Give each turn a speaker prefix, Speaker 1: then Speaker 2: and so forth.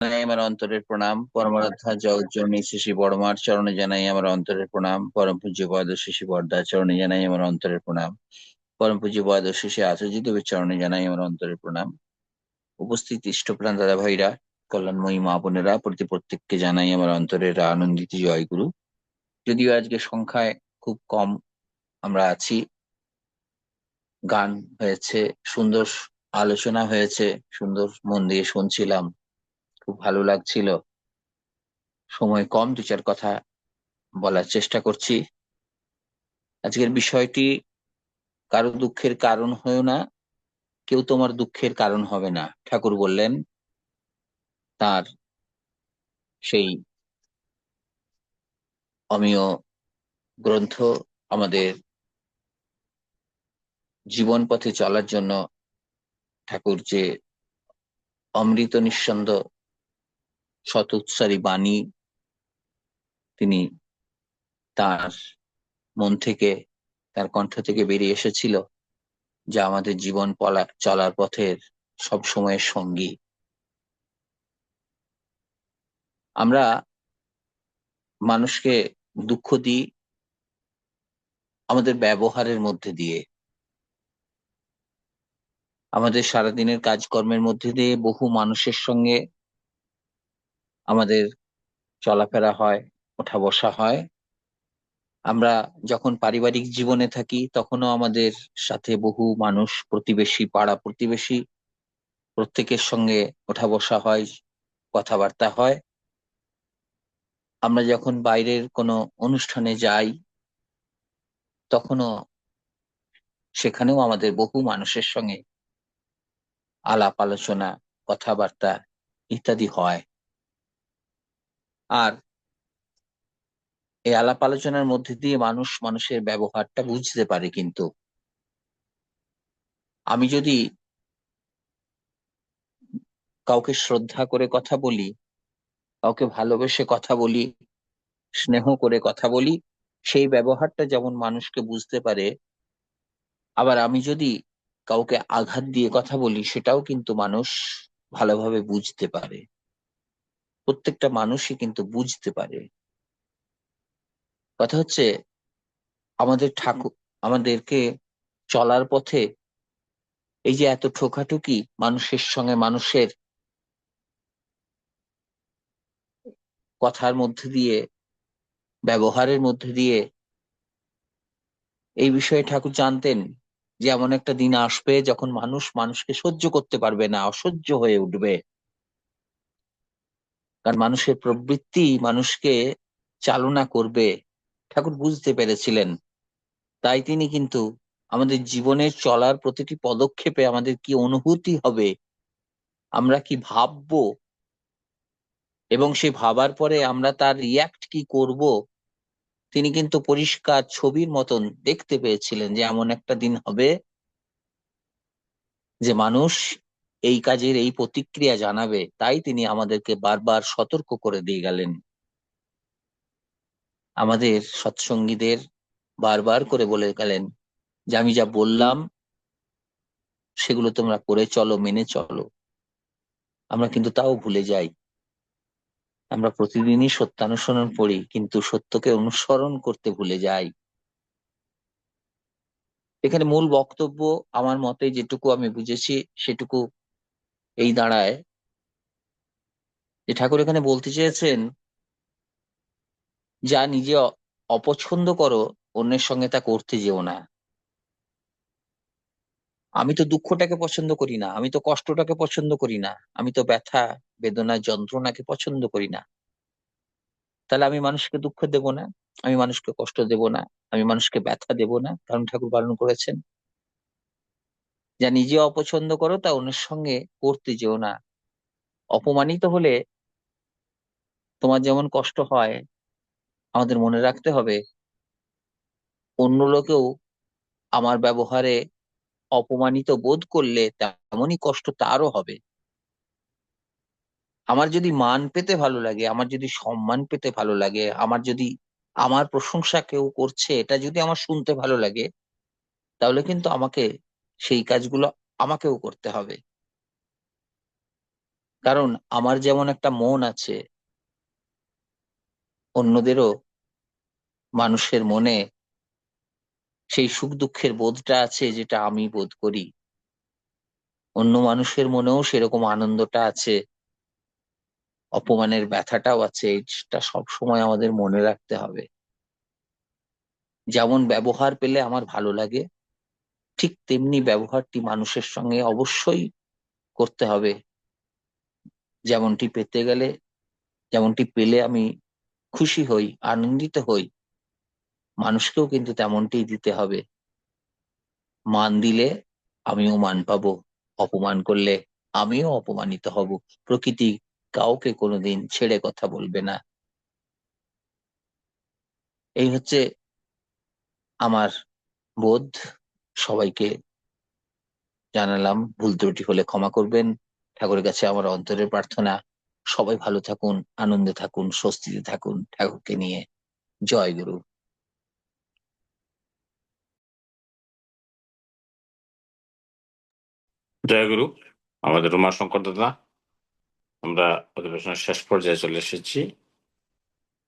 Speaker 1: আমার অন্তরের প্রণাম। পরমারাধ্যা জগজ্জননী শিশি বড়মার চরণে জানাই আমার অন্তরের প্রণাম। পরম পূজ্য পদ শিশি বর্দা চরণে জানাই আমার অন্তরের প্রণাম। পরম পূজ্য পদ শিশি আচার্য দেবের চরণে জানাই আমার অন্তরের প্রণাম। উপস্থিত ইষ্টপ্রাণ দাদা ভাইরা, কল্যাণময়ী মা বোনেরা, প্রতি প্রত্যেককে জানাই আমার অন্তরের আনন্দিত জয়গুরু। যদিও আজকে সংখ্যায় খুব কম আমরা আছি। গান হয়েছে, সুন্দর আলোচনা হয়েছে, সুন্দর মন দিয়ে শুনছিলাম। খুব ভালো লাগছিল। সময় কম, দু চার কথা বলার চেষ্টা করছি। আজকের বিষয়টি, কারও দুঃখের কারণ হয়েও না, কেউ তোমার দুঃখের কারণ হবে না, ঠাকুর বললেন। তার সেই অমীয় গ্রন্থ আমাদের জীবন পথে চলার জন্য ঠাকুর যে অমৃত নিঃসন্দ শতোৎসারী বাণী তিনি তার মন থেকে, তার কণ্ঠ থেকে বেরিয়ে এসেছিল, যা আমাদের জীবন চলার পথের সব সময়ের সঙ্গী। আমরা মানুষকে দুঃখ দিই আমাদের ব্যবহারের মধ্যে দিয়ে। আমাদের সারাদিনের কাজকর্মের মধ্যে দিয়ে বহু মানুষের সঙ্গে আমাদের চলাফেরা হয় ওঠা বসা হয়। আমরা যখন পারিবারিক জীবনে থাকি, তখনও আমাদের সাথে বহু মানুষ, প্রতিবেশী, পাড়া প্রতিবেশী, প্রত্যেকের সঙ্গে ওঠা বসা হয়, কথাবার্তা হয়। আমরা যখন বাইরের কোনো অনুষ্ঠানে যাই, তখনও সেখানেও আমাদের বহু মানুষের সঙ্গে আলাপ আলোচনা কথাবার্তা ইত্যাদি হয়। আর এই আলাপ আলোচনার মধ্যে দিয়ে মানুষ মানুষের ব্যবহারটা বুঝতে পারে কিন্তু। আমি যদি কাউকে শ্রদ্ধা করে কথা বলি, কাউকে ভালোবেসে কথা বলি, স্নেহ করে কথা বলি, সেই ব্যবহারটা যেমন মানুষকে বুঝতে পারে, আবার আমি যদি কাউকে আঘাত দিয়ে কথা বলি, সেটাও কিন্তু মানুষ ভালোভাবে বুঝতে পারে। প্রত্যেকটা মানুষই কিন্তু বুঝতে পারে। কথা হচ্ছে, আমাদের ঠাকুর, আমাদেরকে চলার পথে এই যে এত ঠোকাঠুকি মানুষের সঙ্গে মানুষের কথার মধ্যে দিয়ে, ব্যবহারের মধ্যে দিয়ে এই বিষয়ে ঠাকুর জানতেন যে এমন একটা দিন আসবে যখন মানুষ মানুষকে সহ্য করতে পারবে না, অসহ্য হয়ে উঠবে। কারণ মানুষের প্রবৃত্তি মানুষকে চালনা করবে। ঠাকুর বুঝতে পেরেছিলেন। তাই তিনি কিন্তু আমাদের জীবনে চলার প্রতিটি পদক্ষেপে আমাদের কি অনুভূতি হবে, আমরা কি ভাববো? এবং সে ভাবার পরে আমরা তার রিয়াক্ট কি করব? তিনি কিন্তু পরিষ্কার ছবির মতন দেখতে পেয়েছিলেন যে এমন একটা দিন হবে যে মানুষ এই কাজের এই প্রতিক্রিয়া জানাবে, তাই তিনি আমাদেরকে বারবার সতর্ক করে দিয়ে গেলেন। আমাদের সৎসঙ্গীদের বারবার করে বলে গেলেন যে, আমি যা বললাম, সেগুলো তোমরা করে চলো, মেনে চলো। আমরা কিন্তু তাও ভুলে যাই। আমরা প্রতিদিনই সত্যানুসরণ করি, কিন্তু সত্যকে অনুসরণ করতে ভুলে যাই। এখানে মূল বক্তব্য আমার মতে যেটুকু আমি বুঝেছি, সেটুকু এই দাঁড়ায়। যে ঠাকুর এখানে বলতে চেয়েছেন, যা নিজে অপছন্দ করো, অন্যের সঙ্গে তা করতে যেও না। আমি তো দুঃখটাকে পছন্দ করি না, আমি তো কষ্টটাকে পছন্দ করি না, আমি তো ব্যথা, বেদনা, যন্ত্রণাকে পছন্দ করি না। তাহলে আমি মানুষকে দুঃখ দেব না, আমি মানুষকে কষ্ট দেব না, আমি মানুষকে ব্যথা দেব না। কারণ ঠাকুর পালন করেছেন। যা নিজে অপছন্দ করো তা অন্যের সঙ্গে করতে যেও না। অপমানিত হলে তোমার যেমন কষ্ট হয়, আমাদের মনে রাখতে হবে, অন্য লোকেও আমার ব্যবহারে অপমানিত বোধ করলে তেমনই কষ্ট তারও হবে। আমার যদি মান পেতে ভালো লাগে, আমার যদি সম্মান পেতে ভালো লাগে, আমার যদি আমার প্রশংসা কেউ করছে, এটা যদি আমার শুনতে ভালো লাগে, তাহলে কিন্তু আমাকে সেই কাজগুলো আমাকেও করতে হবে। কারণ আমার যেমন একটা মন আছে, অন্যদেরও মানুষের মনে সেই সুখ দুঃখের বোধটা আছে যেটা আমি বোধ করি। অন্য মানুষের মনেও সেরকম আনন্দটা আছে, অপমানের ব্যথাটাও আছে এটা সব সময় আমাদের মনে রাখতে হবে। যেমন ব্যবহার পেলে আমার ভালো লাগে ঠিক তেমনি ব্যবহারটি মানুষের সঙ্গে অবশ্যই করতে হবে। যেমনটি পেতে গেলে, যেমনটি পেলে আমি খুশি হই, আনন্দিত হই, মানুষকেও কিন্তু তেমনটি দিতে হবে। মান দিলে আমিও মান পাবো, অপমান করলে আমিও অপমানিত হব। প্রকৃতি কাউকে কোনোদিন ছেড়ে কথা বলবে না। এই হচ্ছে আমার বোধ। সবাইকে জানালাম, ভুল ত্রুটি হলে ক্ষমা করবেন। ঠাকুরের কাছে আমার অন্তরের প্রার্থনা। সবাই ভালো থাকুন, আনন্দে থাকুন, স্বস্তিতে থাকুন ঠাকুরকে নিয়ে। জয় গুরু।
Speaker 2: জয়গুরু আমাদের রুমা শঙ্কর দাদা, আমরা অধিবেশনের শেষ পর্যায়ে চলে এসেছি।